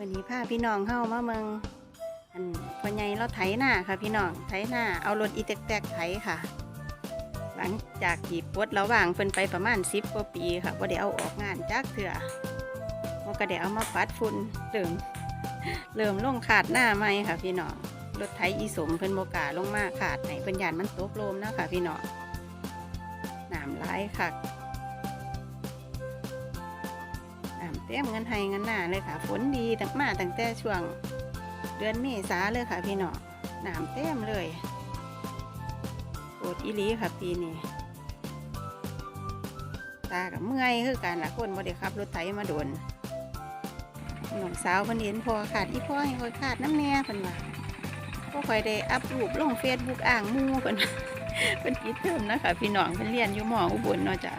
วันนี้พาพี่น้องเข้ามาเมืองอันพ่อใหญ่เราไถหน้าค่ะ พี่น้องไถหน้าเอารถอีแตกๆไถค่ะ หลังจากที่ปลดระหว่างเพิ่นไปประมาณสิบกว่าปีค่ะว่าเดี๋ยวเอาออกงานจากเถื่อมันก็เดี๋ยวเอามาปัดฝุ่นเริ่มเริ่มลงขาดหน้าใหมค่ะ พี่น้องรถไถอีสมเพิ่นโมกาลงมาขาดไหนเพิ่นยานมันตกลมนะค่ะ พี่น้องน้ำไหลายค่ะ เต็มเงินไห้เงินหน้าเลยค่ะ ฝนดีตั้งมาตั้งแต่ช่วง เดือนเมษาเลยค่ะพี่น้องน้ำเต็มเลยโอดอีลีค่ะปีนี้ตากับเมื่อยคือกันละคนบ่ได้ขับรถไถมาโดนน้องสาวเพิ่นเห็นพอขาดที่พ่อให้คอยขาดน้ำแน่เพิ่นว่าก็คอยได้อัพรูปลงเฟซบุ๊กอ่างมูเพิ่นเพิ่นปิดเทอมนะคะพี่น้องเพิ่นเรียนอยู่หมออุบลเนาะจ้ะ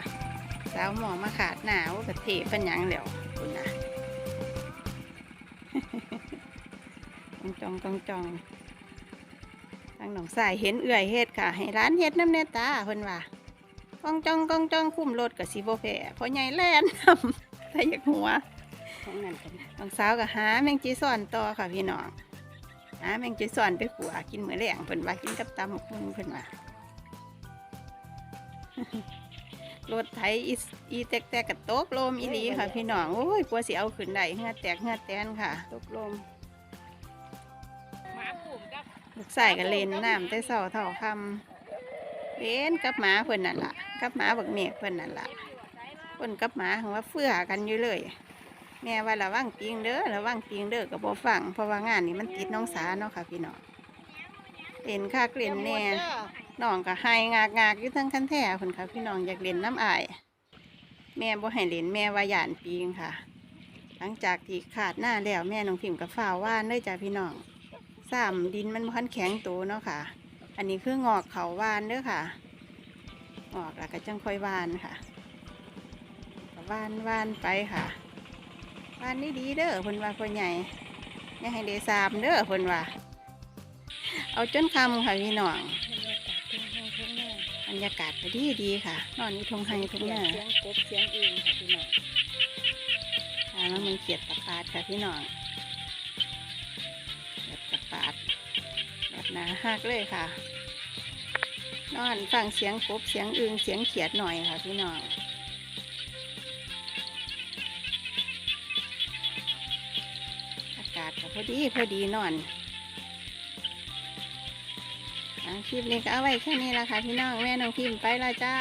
สาวหมองมาขาดหนาวกับเทเป็นหยังแล้วคุณนะจองจองจองทางหนองสายเห็นเอื่อยเฮ็ดค่ะ ให้ร้านเฮ็ดน้ำเนตาเพิ่นว่ากองจองกองจองคุ้มรถกับสีโบแพ้เพราะใหญ่แล่นทำแต่อยากหัวของนั่นกันน้องสาวก็หาแมงจีสอนต่อค่ะพี่น้องหาแมงจีสอนไปขัวกินมื้อแรงเพิ่นว่ากินกับตำบักหุ่งเพิ่นว่า รถไถอีสอีแตกแตกกระตกลมอีหลีค่ะ พี่น้องโอ้ยกลัวสิเอาขึ้นได้เหงือแตกเหงือแตนค่ะ ตกลมหมาปุ่มกับลูกใส่กันเล่นน้ำแต่เสาเท่าคำเล่นกับหมาเพิ่นนั่นล่ะ กับหมาบักเมฆเพิ่นนั่นล่ะคนกับหมาของว่าเฟื่อกันอยู่เลย แม่ว่าระวังปิงเด้อระวังปิงเด้อก็บ่ฟังเพราะว่างานนี้มันติดน้องสาเนาะค่ะ พี่น้องเล่นคักเล่นแน่ น้องก็ให้งากงากๆอยู่ทั้งคันแท้คนค่ะ พี่น้องอยากเล่นน้ำอาย แม่บ่ให้เล่นแม่ว่าหยานปีงค่ะ หลังจากที่ขาดหน้าแล้วแม่น้องพิมพ์กับฝ้าว่านเลยจ้าพี่น้องซ้ำดินมันบ่คันแข็งโตเนาะค่ะ อันนี้คืองอกเขาวานเด้อค่ะงอกแล้วก็จังค่อยวานค่ะก็วานวานไปค่ะวานนี่ดีเด้อเพิ่นว่าพ่อใหญ่ย่าให้ได้สามเด้อเพิ่นว่า เอาจนคำค่ะพี่น้อง บรรยากาศทุ่งนาทุ่งนาบรรยากาศก็ดีดีค่ะ นอนอยู่ทงไฮทงหน้าเสียงกบเสียงเองค่ะพี่น้องทางแล้วมันเขียดตะปาดค่ะพี่น้องเขียดตะปาดแบบหนาหักเลยค่ะ นอนฟังเสียงกบเสียงอึงเสียงเขียดหน่อยค่ะพี่น้องอากาศก็พอดีพอดีนอนอะ คลิปนี้ก็เอาไว้แค่นี้ละค่ะพี่น้องแม่น้องพิมพ์ไปละจ้า